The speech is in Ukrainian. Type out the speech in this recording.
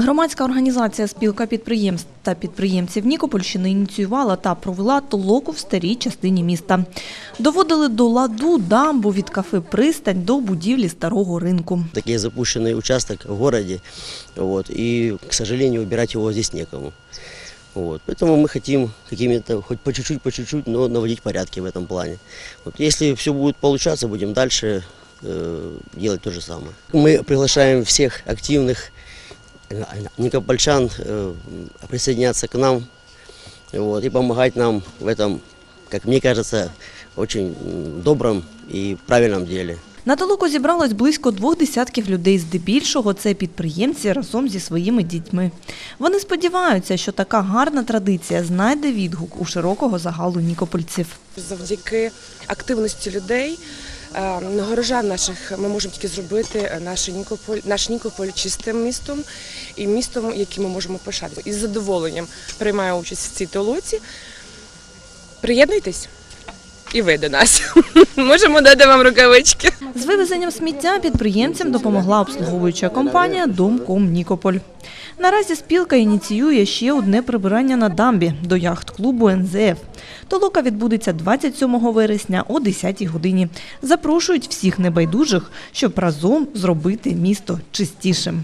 Громадська організація спілка підприємств та підприємців Нікопольщини ініціювала та провела толоку в старій частині міста. Доводили до ладу дамбу від кафе Пристань до будівлі старого ринку. Такие запущенный участок в городе, вот, и, к сожалению, убирать его здесь некому. Вот, поэтому мы хотим какими-то, хоть по чуть-чуть, по чуть-чуть, но наводить порядки в этом плане. Вот, если все будет получаться, будем дальше э, делать то же самое. Мы приглашаем всех активных э, никопольчан э, присоединяться к нам вот, и помогать нам в этом, как мне кажется, очень добром и правильном деле. На толоку зібралось близько двох десятків людей. Здебільшого це підприємці разом зі своїми дітьми. Вони сподіваються, що така гарна традиція знайде відгук у широкого загалу нікопольців. Завдяки активності людей, горожан наших, ми можемо тільки зробити е, наш Нікополь, наш Нікополь чистим містом і містом, яким ми можемо пишати. Із задоволенням приймаю участь в цій толоці. Приєднуйтесь і ви до нас. Можемо дати вам рукавички. З вивезенням сміття підприємцям допомогла обслуговуюча компанія Домком Нікополь. Наразі спілка ініціює ще одне прибирання на дамбі до яхт-клубу НЗФ. Толока відбудеться 27 вересня о 10 годині. Запрошують всіх небайдужих, щоб разом зробити місто чистішим.